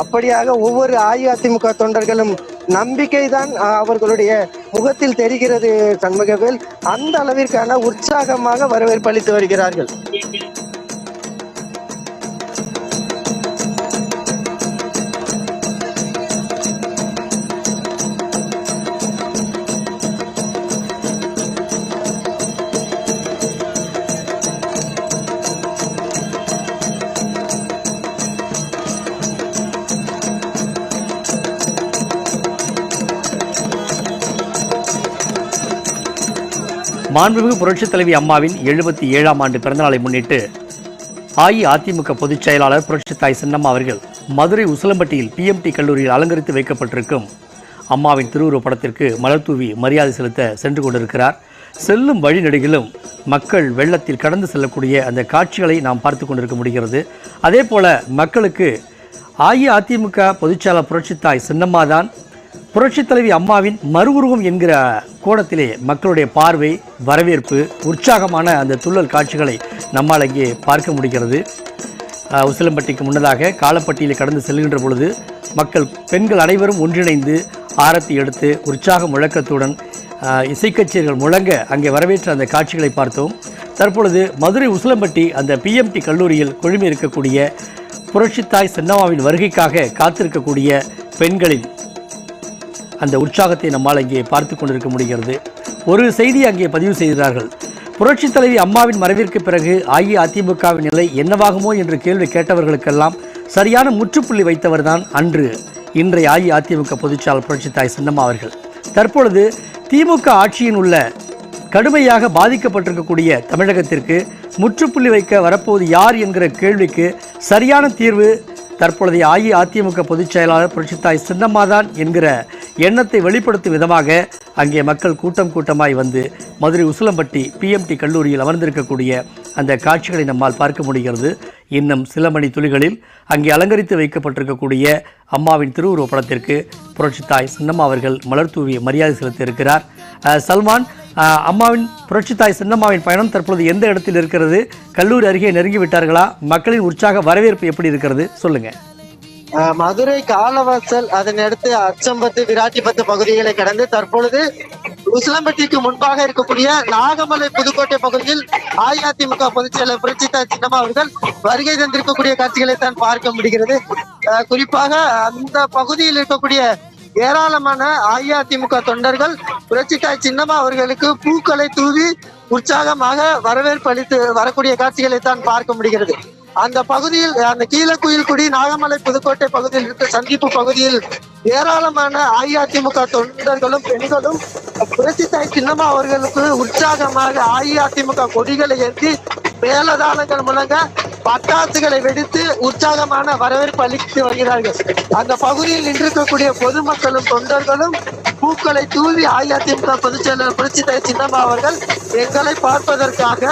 அப்படியாக ஒவ்வொரு அஇஅதிமுக தொண்டர்களும் நம்பிக்கைதான் அவர்களுடைய முகத்தில் தெரிகிறது சண்முகவேல். அந்த அளவிற்கான உற்சாகமாக வரவேற்பு அளித்து வருகிறார்கள். மாண்புமிகு புரட்சித் தலைவி அம்மாவின் எழுபத்தி ஏழாம் ஆண்டு பிறந்தநாளை முன்னிட்டு அஇஅதிமுக பொதுச் செயலாளர் புரட்சித் தாய் சின்னம்மா அவர்கள் மதுரை உசிலம்பட்டியில் பிஎம்டி கல்லூரியில் அலங்கரித்து வைக்கப்பட்டிருக்கும் அம்மாவின் திருவுருவப் படத்திற்கு மலர் தூவி மரியாதை செலுத்த சென்று கொண்டிருக்கிறார். செல்லும் வழிநெடுகிலும் மக்கள் வெள்ளத்தில் கடந்து செல்லக்கூடிய அந்த காட்சிகளை நாம் பார்த்து கொண்டிருக்க முடிகிறது. அதே போல மக்களுக்கு அஇஅதிமுக பொதுச்செயலாளர் புரட்சித்தாய் சின்னம்மா தான் புரட்சித் தலைவி அம்மாவின் மறுஉருவம் என்கிற கோணத்திலே மக்களுடைய பார்வை வரவேற்பு உற்சாகமான அந்த துள்ளல் காட்சிகளை நம்மால் இங்கே பார்க்க முடிகிறது. உசிலம்பட்டிக்கு முன்னதாக காலப்பட்டியில் கடந்து செல்கின்ற பொழுது மக்கள் பெண்கள் அனைவரும் ஒன்றிணைந்து ஆரத்தி எடுத்து உற்சாக முழக்கத்துடன் இசைக்கச்சேரிகள் முழங்க அங்கே வரவேற்ற அந்த காட்சிகளை பார்த்தோம். தற்பொழுது மதுரை உசிலம்பட்டி அந்த பிஎம்டி கல்லூரியில் குழுமி இருக்கக்கூடிய புரட்சித்தாய் சின்னம்மாவின் வருகைக்காக காத்திருக்கக்கூடிய பெண்களின் அந்த உற்சாகத்தை நம்மால் இங்கே பார்த்து கொண்டிருக்க முடிகிறது. ஒரு செய்தி அங்கே பதிவு செய்கிறார்கள். புரட்சித் தலைவி அம்மாவின் மறைவிற்கு பிறகு அஇஅதிமுகவின் நிலை என்னவாகுமோ என்று கேள்வி கேட்டவர்களுக்கெல்லாம் சரியான முற்றுப்புள்ளி வைத்தவர்தான் அன்று இன்றைய அஇஅதிமுக பொதுச்சாளர் புரட்சித் தாய் சின்னம்மா அவர்கள். தற்பொழுது திமுக ஆட்சியின் உள்ள கடுமையாக பாதிக்கப்பட்டிருக்கக்கூடிய தமிழகத்திற்கு முற்றுப்புள்ளி வைக்க வரப்போவது யார் என்கிற கேள்விக்கு சரியான தீர்வு தற்பொழுதைய அஇஅதிமுக பொதுச் செயலாளர் புரட்சித்தாய் சின்னம்மாதான் என்கிற எண்ணத்தை வெளிப்படுத்தும் விதமாக அங்கே மக்கள் கூட்டம் கூட்டமாய் வந்து மதுரை உசிலம்பட்டி பிஎம்டி கல்லூரியில் அமர்ந்திருக்கக்கூடிய அந்த காட்சிகளை நம்மால் பார்க்க முடிகிறது. இன்னும் சில மணி துளிகளில் அங்கே அலங்கரித்து வைக்கப்பட்டிருக்கக்கூடிய அம்மாவின் திருவுருவ படத்திற்கு புரட்சித்தாய் சின்னம்மா அவர்கள் மலர் தூவி மரியாதை செலுத்தியிருக்கிறார். சல்மான் அம்மாவின் புரட்சித்தாய் சின்னம்மாவின் பயணம் தற்பொழுது எந்த இடத்தில் இருக்கிறது? கல்லூரி அருகே நெருங்கி விட்டார்களா மக்களின் உற்சாக வரவேற்பு எப்படி இருக்கிறது? சொல்லுங்கள் மதுரை காலவாசல் அதனை அடுத்து அச்சம்பத்து விராட்டிப்பத்து பகுதிகளை கடந்து தற்பொழுது உசிலம்பட்டிக்கு முன்பாக இருக்கக்கூடிய நாகமலை புதுக்கோட்டை பகுதியில் அஇஅதிமுக பொதுச் செயலர் புரட்சிதா சின்னம்மா அவர்கள் வருகை தந்திருக்கக்கூடிய காட்சிகளை தான் பார்க்க முடிகிறது. குறிப்பாக அந்த பகுதியில் இருக்கக்கூடிய ஏராளமான அஇஅதிமுக தொண்டர்கள் புரட்சித்தாய் சின்னம்மா அவர்களுக்கு பூக்களை தூவி உற்சாகமாக வரவேற்பு அளித்து வரக்கூடிய காட்சிகளை தான் பார்க்க முடிகிறது. அந்த பகுதியில் அந்த கீழக்குயில்குடி நாகமலை புதுக்கோட்டை பகுதியில் இருக்க சந்திப்பு பகுதியில் ஏராளமான அஇஅதிமுக தொண்டர்களும் பெண்களும் புரட்சித்தாய் சின்னம்மா அவர்களுக்கு உற்சாகமாக அஇஅதிமுக கொடிகளை ஏற்றி மேலதாளங்கள் முழங்க பட்டாசுகளை வெடித்து உற்சாகமான வரவேற்பு அளித்து வருகிறார்கள். அந்த பகுதியில் நின்றிருக்கக்கூடிய பொதுமக்களும் தொண்டர்களும் பூக்களை தூவி அஇஅதிமுக பொதுச் செயலர் புரட்சித்தாய் சின்னம்மா அவர்கள் எங்களை பார்ப்பதற்காக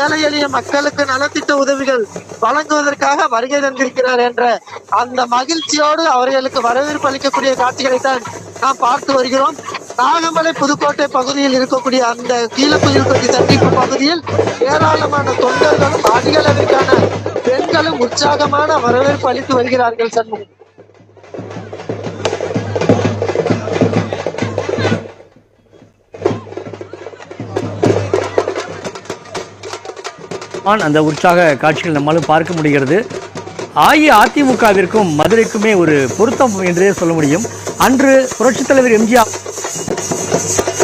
ஏழை எளிய மக்களுக்கு நலத்திட்ட உதவிகள் வழங்குவதற்காக வருகை தந்திருக்கிறார் என்ற அந்த மகிழ்ச்சியோடு அவர்களுக்கு வரவேற்பு அளிக்கக்கூடிய காட்சிகளை தான் நாம் பார்த்து வருகிறோம். நாகமலை புதுக்கோட்டை பகுதியில் இருக்கக்கூடிய அந்த கீழக்குயில்பட்டி சந்திப்பு பகுதியில் ஏராளமான தொண்டர்களும் அதிக அளவிற்கான பெண்களும் உற்சாகமான வரவேற்பு அளித்து வருகிறார்கள் சண்முகம். அந்த உற்சாக காட்சிகள் நம்மாலும் பார்க்க முடிகிறது. அஇஅதிமுகவிற்கும் மதுரைக்குமே ஒரு பொருத்தம் என்றே சொல்ல முடியும். அன்று புரட்சித் தலைவர் எம்ஜிஆர் Thank you.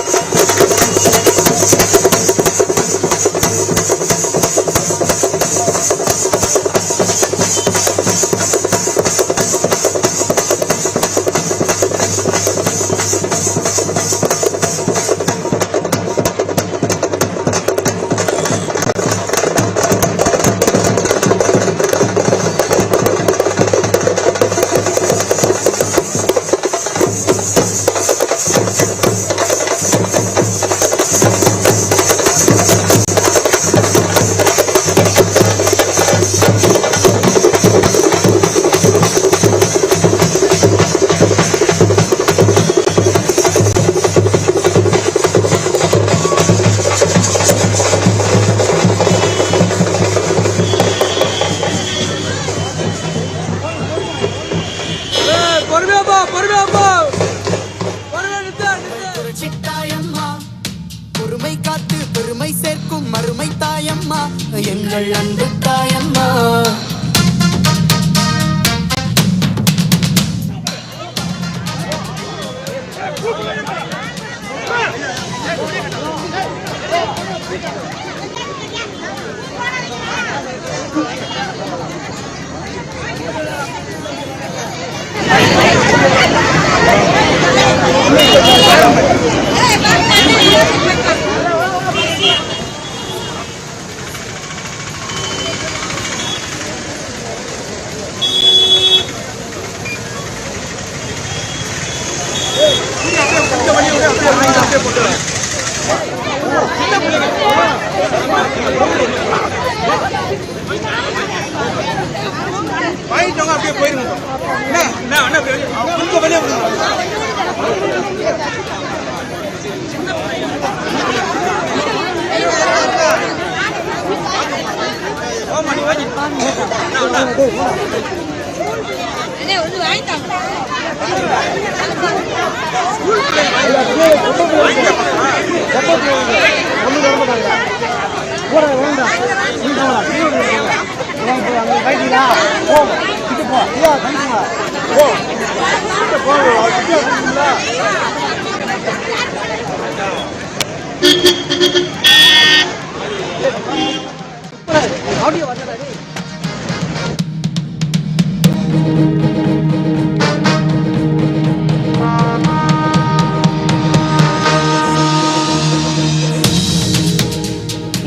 பொறுமையா போ பொறுமையா பொறுமை காத்து பெருமை சேர்க்கும் மறுமை தாயம்மா. எங்கள் அன்பு தாயம்மா. ஆமா நீ வாங்கி அண்ணே ஒன்று வாங்கிட்டாங்க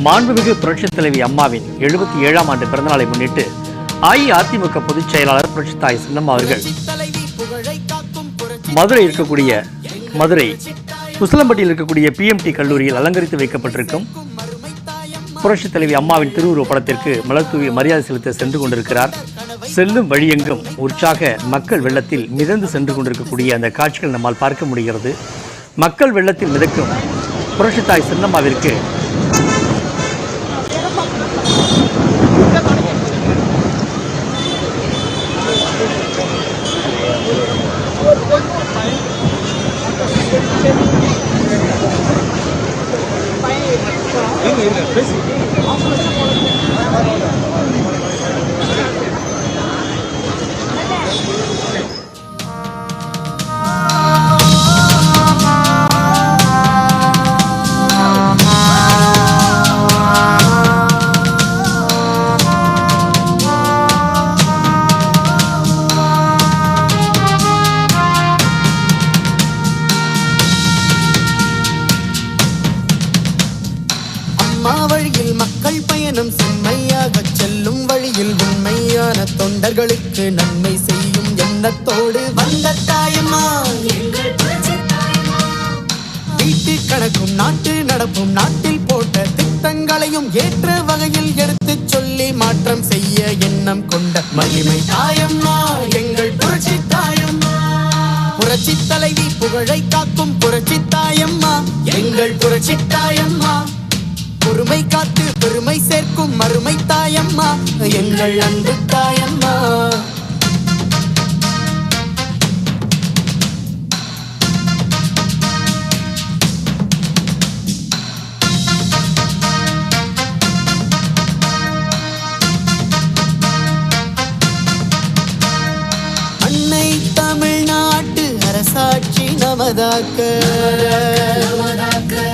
மாண்புமிகு புரட்சித் தலைவி அம்மாவின் எழுபத்தி ஏழாம் ஆண்டு பிறந்தநாளை முன்னிட்டு அஇஅதிமுக பொதுச் செயலாளர் புரட்சித்தாய் சின்னம்மா அவர்கள் மதுரை இருக்கக்கூடிய மதுரை உசிலம்பட்டியில் இருக்கக்கூடிய பிஎம்டி கல்லூரியில் அலங்கரித்து வைக்கப்பட்டிருக்கும் புரட்சித் தலைவி அம்மாவின் திருவுருவ படத்திற்கு மலர் தூவி மரியாதை செலுத்த சென்று கொண்டிருக்கிறார். செல்லும் வழியெங்கும் உற்சாக மக்கள் வெள்ளத்தில் மிதந்து சென்று கொண்டிருக்கக்கூடிய அந்த காட்சிகள் நம்மால் பார்க்க முடிகிறது. மக்கள் வெள்ளத்தில் மிதக்கும் புரட்சித்தாய் சின்னம்மாவிற்கு நாட்டு நடப்பும் நாட்டில் போட்ட திட்டங்களையும் ஏற்ற வகையில் எடுத்துச் சொல்லி மாற்றம் செய்ய எண்ணம் கொண்ட மகிமை தாயம்மா எங்கள் புரட்சி தாயம்மா. புரட்சி தலைவி புகழை காக்கும் புரட்சி தாயம்மா எங்கள் புரட்சி தாயம்மா. பொறுமை காத்து பெருமை சேர்க்கும் மறுமை தாயம்மா எங்கள் அன்பு தாயம்மா. நமதாக்க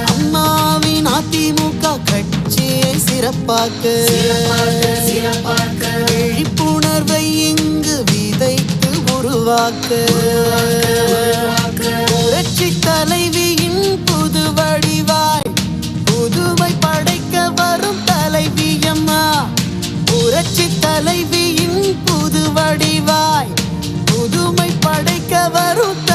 அம்மாவின் அதிமுக கட்சியை சிறப்பாக்க. விழிப்புணர்வை இங்கு விதைத்து உருவாக்க. புரட்சி தலைவியின் புது வடிவாய் புதுமை படைக்க வரும் தலைவி அம்மா. புரட்சி தலைவியின் புது வடிவாய் புதுமை படைக்க வரும்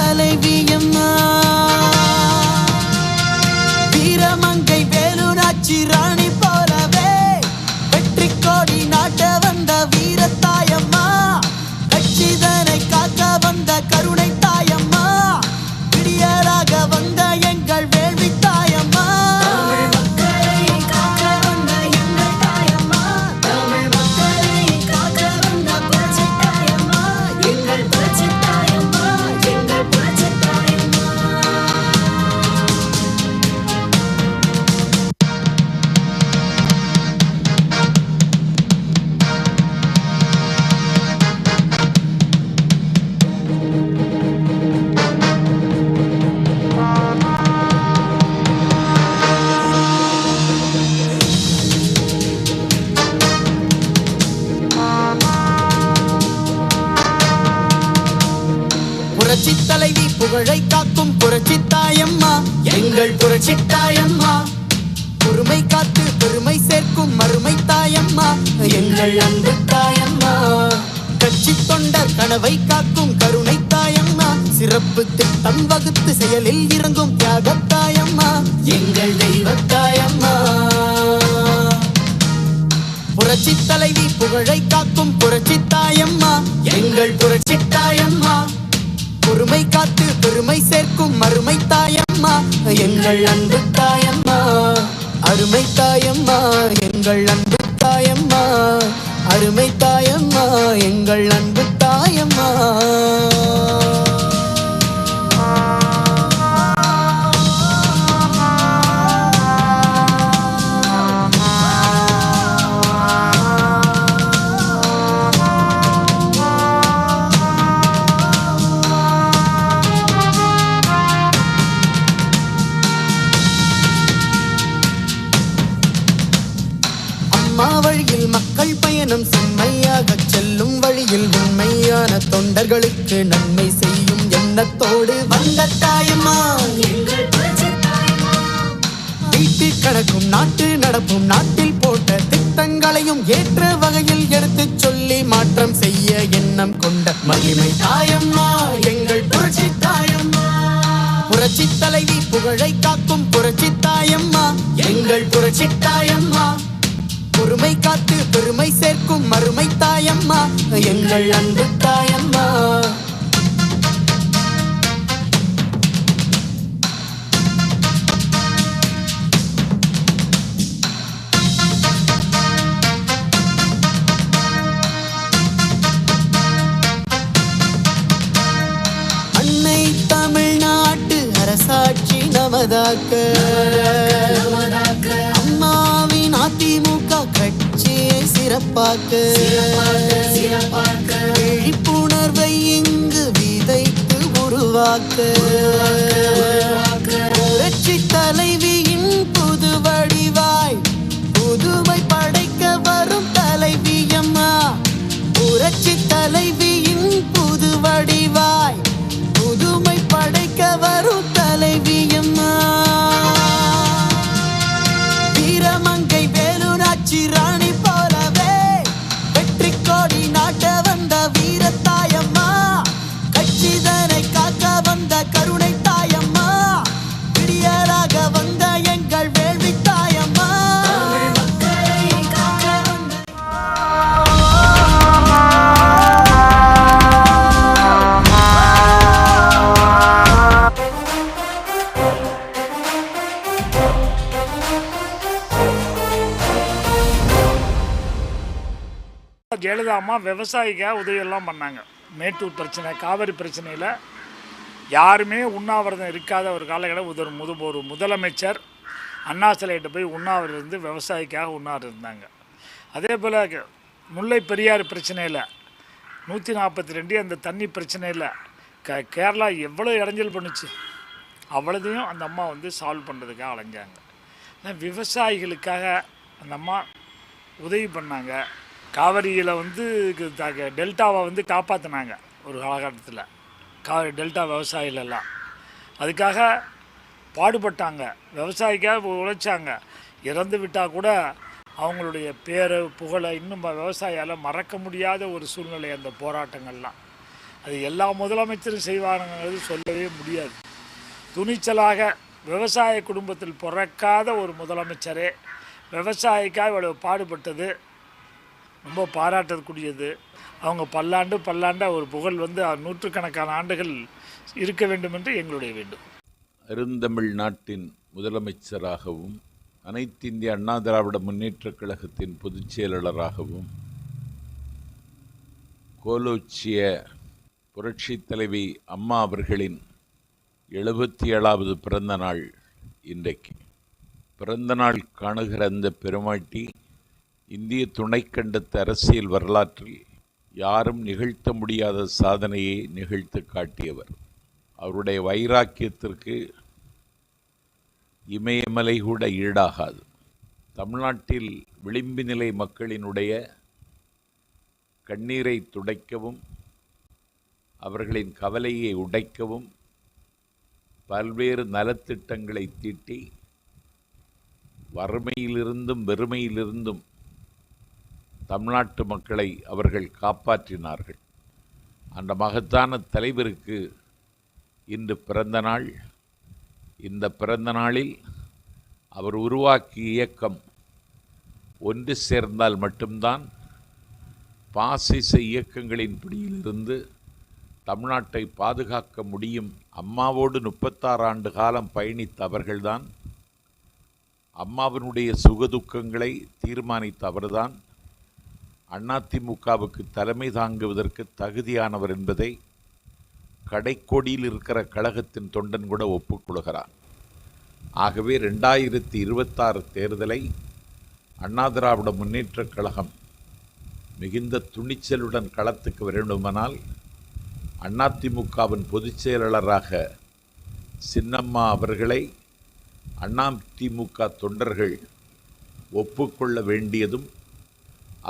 புரட்சி தலைவி புகழை காக்கும் புரட்சி தாயம்மா எங்கள் புரட்சி தாயம்மா பொறுமை காத்து பெருமை சேர்க்கும் மறுமை தாயம்மா. எங்கள் அன்பு தாயம்மா. கட்சி தொண்டர் கனவை காக்கும் கருணை தாயம்மா. சிறப்பு திட்டம் வகுத்து செயலில் இறங்கும் தியாக தாயம்மா. எங்கள் தெய்வ தாயம்மா. புரட்சி தலைவி புகழை காக்கும் புரட்சி தாயம்மா. எங்கள் புரட்சி தாயம்மா. பொறுமை காத்து பெருமை சேர்க்கும் மறுமை தாயம்மா. எங்கள் அன்பு தாயம்மா. அருமை தாயம்மா. எங்கள் அன்பு அம்மா வழியில் மக்கள் பயணம் செம்மையாக செல்லும் வழியில் உண்மையான தொண்டர்களுக்கு நன்மை செய்யும் எண்ணத்தோடு வந்த தாயம்மா. வீட்டு கணக்கும் நாட்டு நடப்பும் நாட்டில் போட்ட திட்டங்களையும் ஏற்ற வகையில் எடுத்துச் சொல்லி மாற்றம் செய்ய எண்ணம் கொண்ட மகிமை தாயம்மா எங்கள் புரட்சி தாயம்மா. புரட்சி தலைவி புகழை காக்கும் புரட்சி தாயம்மா எங்கள் புரட்சி தாயம்மா. பொறுமை காத்து பெருமை சேர்க்கும் மறுமை தாயம்மா. எங்கள் அன்பு உருவாக்க. புரட்சி தலைவியின் புது வடிவாய் புதுவை படைக்க வரும் தலைவி அம்மா. புரட்சி தலைவியின் புது வடிவாய் புதுமை படைக்க வரும் மூலமாக விவசாயிக்காக உதவியெல்லாம் பண்ணாங்க. மேட்டூர் பிரச்சனை காவிரி பிரச்சனையில் யாருமே உண்ணாவிரதம் இருக்காத ஒரு காலகட்டம் ஒரு முது ஒரு முதலமைச்சர் அண்ணா சிலையிட்ட போய் உண்ணாவிரதம் இருந்து விவசாயிக்காக உண்ணாவிரதம் இருந்தாங்க. அதே போல் முல்லை பெரியார் பிரச்சனையில் நூற்றி நாற்பத்தி ரெண்டு அந்த தண்ணி பிரச்சனையில் க கேரளா எவ்வளோ இடைஞ்சல் பண்ணுச்சு? அவ்வளோதையும் அந்த அம்மா வந்து சால்வ் பண்ணுறதுக்காக அலைஞ்சாங்க. விவசாயிகளுக்காக அந்த அம்மா உதவி பண்ணாங்க. காவிரியில் வந்து டெல்டாவை வந்து காப்பாற்றினாங்க ஒரு காலகட்டத்தில். காவிரி டெல்டா விவசாயிலெல்லாம். அதுக்காக பாடுபட்டாங்க. விவசாயிக்காக உழைச்சாங்க. இறந்து விட்டால் கூட அவங்களுடைய பேரை புகழை இன்னும் விவசாயியால் மறக்க முடியாத ஒரு சூழ்நிலை அந்த போராட்டங்கள்லாம். அது எல்லா முதலமைச்சரும் செய்வாங்கங்கிறது சொல்லவே முடியாது. துணிச்சலாக விவசாய குடும்பத்தில் பிறக்காத ஒரு முதலமைச்சரே விவசாயிக்காக இவ்வளவு பாடுபட்டது. ரொம்ப பாராட்டக்கூடியது. அவங்க பல்லாண்டு பல்லாண்டு ஒரு புகழ் வந்து நூற்றுக்கணக்கான ஆண்டுகள் இருக்க வேண்டும் என்று எங்களுடைய வேண்டும். அருந்தமிழ் நாட்டின் முதலமைச்சராகவும் அனைத்து இந்திய அண்ணா திராவிட முன்னேற்றக் கழகத்தின் பொதுச் செயலாளராகவும் கோலோச்சிய புரட்சித் தலைவி அம்மா அவர்களின் எழுபத்தி ஏழாவது பிறந்த நாள் இன்றைக்கு. பிறந்த நாள் காணுகிற அந்த பெருமாட்டி இந்திய துணைக்கண்டத்து அரசியல் வரலாற்றில் யாரும் நிகழ்த்த முடியாத சாதனையை நிகழ்த்து காட்டியவர். அவருடைய வைராக்கியத்திற்கு இமயமலை கூட ஈடாகாது. தமிழ்நாட்டில் விளிம்பு நிலை மக்களினுடைய கண்ணீரை துடைக்கவும் அவர்களின் கவலையை உடைக்கவும் பல்வேறு நலத்திட்டங்களை தீட்டி வறுமையிலிருந்தும் வெறுமையிலிருந்தும் தமிழ்நாட்டு மக்களை அவர்கள் காப்பாற்றினார்கள். அந்த மகத்தான தலைவருக்கு இன்று பிறந்த நாள். இந்த பிறந்த நாளில் அவர் உருவாக்கிய இயக்கம் ஒன்று சேர்ந்தால் மட்டும்தான் பாசிச இயக்கங்களின் பிடியிலிருந்து தமிழ்நாட்டை பாதுகாக்க முடியும். அம்மாவோடு முப்பத்தாறு ஆண்டு காலம் பயணித்த அவர்கள்தான் அம்மாவினுடைய சுகதுக்கங்களை தீர்மானித்த அவர்தான் அதிமுகவுக்கு தலைமை தாங்குவதற்கு தகுதியானவர் என்பதை கடைக்கோடியில் இருக்கிற கழகத்தின் தொண்டன் கூட ஒப்புக்கொள்கிறார் ஆகவே ரெண்டாயிரத்தி இருபத்தாறு தேர்தலை அண்ணா திராவிட முன்னேற்றக் கழகம் மிகுந்த துணிச்சலுடன் களத்துக்கு வேண்டுமானால் அதிமுகவின் பொதுச் செயலாளராக சின்னம்மா அவர்களை அதிமுக தொண்டர்கள் ஒப்புக்கொள்ள வேண்டியதும்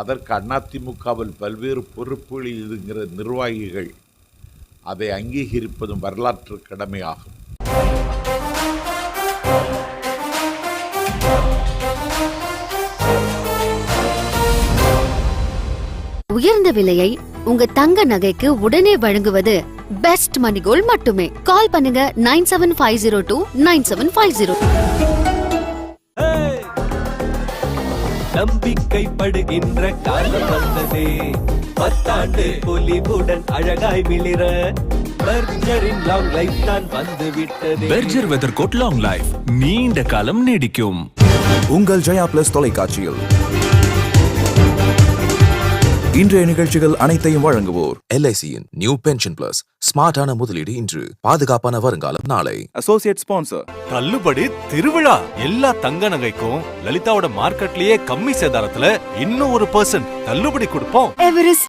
அதற்கு அதிமுகவில் பல்வேறு பொறுப்புகளில் இருக்கிற நிர்வாகிகள் அதை அங்கீகரிப்பதும் வரலாற்று கடமையாகும். உயர்ந்த விலையை உங்க தங்க நகைக்கு உடனே வழங்குவது பெஸ்ட் மணிகோல் மட்டுமே. கால் பண்ணுங்க nine seven five zero two nine seven five zero. நம்பிக்கைப்படுகின்ற காலம் வந்ததே. பத்தாண்டு பொலிவுடன் அழகாய் மிளிர பர்ஜரின் லாங் லைஃப் தான் வந்து விட்டதே. Berger weather coat long life நீண்ட காலம் நீடிக்கும். உங்கள் ஜெயா பிளஸ் தொலைக்காட்சியில். இன்றைய நிகழ்ச்சிகள் அனைத்தையும் வழங்குவோர் எல்ஐசியின் நியூ பென்ஷன் பிளஸ். ஸ்மார்ட்டான முதலீடு இன்று பாதுகாப்பான வருங்காலம் நாளை. அசோசியேட் ஸ்பான்சர் தள்ளுபடி திருவிழா. எல்லா தங்க நகைக்கும் லலிதாவோட மார்க்கெட்லயே கம்மி சேதாரத்துல இன்னும் ஒரு பர்சன்ட் தள்ளுபடி கொடுப்போம். எவரெஸ்ட்